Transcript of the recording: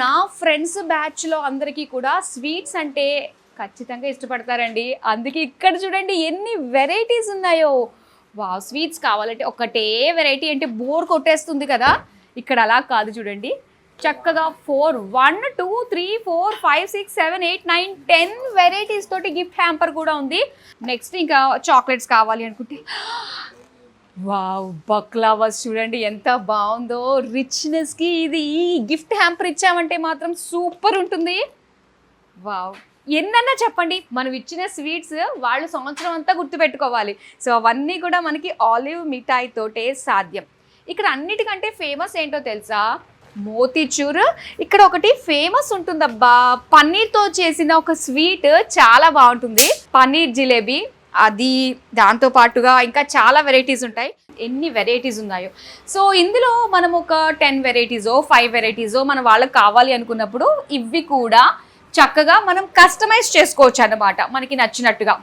నా ఫ్రెండ్స్ బ్యాచ్లో అందరికీ కూడా స్వీట్స్ అంటే ఖచ్చితంగా ఇష్టపడతారండి. అందుకే ఇక్కడ చూడండి ఎన్ని వెరైటీస్ ఉన్నాయో. వా స్వీట్స్ కావాలంటే ఒకటే వెరైటీ అంటే బోర్ కొట్టేస్తుంది కదా. ఇక్కడ అలా కాదు చూడండి. చక్కగా four one two three four five six seven eight nine ten varieties తోటి గిఫ్ట్ హ్యాంపర్ కూడా ఉంది. నెక్స్ట్ ఇంకా చాక్లెట్స్ కావాలి అనుకుంటే. వావ్ బక్లావాస్ చూడండి ఎంత బాగుందో. రిచ్నెస్కి ఇది ఈ గిఫ్ట్ హ్యాంపర్ ఇచ్చామంటే మాత్రం సూపర్ ఉంటుంది. వావ్. ఎన్నన్నా చెప్పండి మనం ఇచ్చిన స్వీట్స్ వాళ్ళు సంవత్సరం అంతా గుర్తుపెట్టుకోవాలి. సో అవన్నీ కూడా మనకి ఆలివ్ మిఠాయి తోటే సాధ్యం. ఇక్కడ అన్నిటికంటే ఫేమస్ ఏంటో తెలుసా? మోతీచూర్. ఇక్కడ ఒకటి ఫేమస్ ఉంటుందబ్బా. పన్నీర్తో చేసిన ఒక స్వీట్ చాలా బాగుంటుంది. పన్నీర్ జిలేబీ అది దాంతో పాటుగా ఇంకా చాలా వెరైటీస్ ఉంటాయి. ఎన్ని వెరైటీస్ ఉన్నాయో. సో ఇందులో మనం ఒక టెన్ వెరైటీసో ఫైవ్ వెరైటీసో మన వాళ్ళకి కావాలి అనుకున్నప్పుడు ఇవి కూడా చక్కగా మనం కస్టమైజ్ చేసుకోవచ్చు అన్నమాట. మనకి నచ్చినట్టుగా.